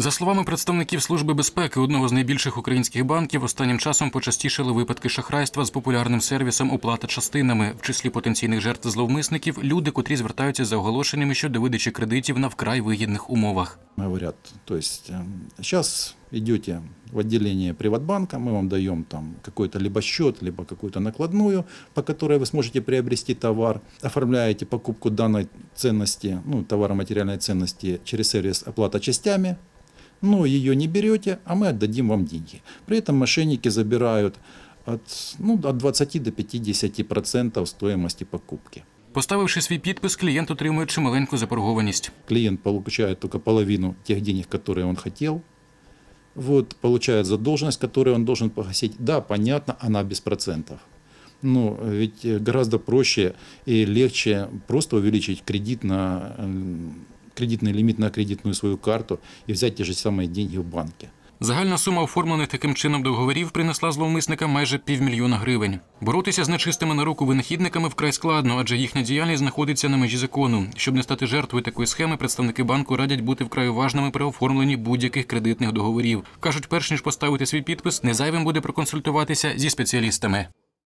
За словами представників Служби безпеки одного з найбільших українських банків, останнім часом почастішали випадки шахрайства з популярним сервісом оплата частинами. В числі потенційних жертв зловмисників люди, котрі звертаються за оголошеннями щодо видачі кредитів на вкрай вигідних умовах. говорят, то есть сейчас идете в отделение Приватбанка, мы вам даем там какой-то либо счет, либо какую-то накладную, по которой вы сможете приобрести товар, оформляете покупку данной ценности, ну, товара материальной ценности через сервис оплата частями, но ее не берете, а мы отдадим вам деньги. При этом мошенники забирают от, ну, от 20 до 50% стоимости покупки. Поставивши свій підпис, клієнт отримує чималеньку заборгованість. клиент получает только половину тех денег, которые он хотел, вот, получает задолженность, которую он должен погасить. Да, понятно, она без процентов. Но ведь э, гораздо проще и легче просто увеличить кредит на, м, кредитный лимит на кредитную свою карту и взять те же самые деньги в банке. Загальна сума оформлених таким чином договорів принесла зловмисникам майже півмільйона гривень. Боротися з нечистими на руку винахідниками вкрай складно, адже їхня діяльність знаходиться на межі закону. Щоб не стати жертвою такої схеми, представники банку радять бути вкрай уважними при оформленні будь-яких кредитних договорів. кажуть, перш ніж поставити свій підпис, не зайвим буде проконсультуватися зі спеціалістами.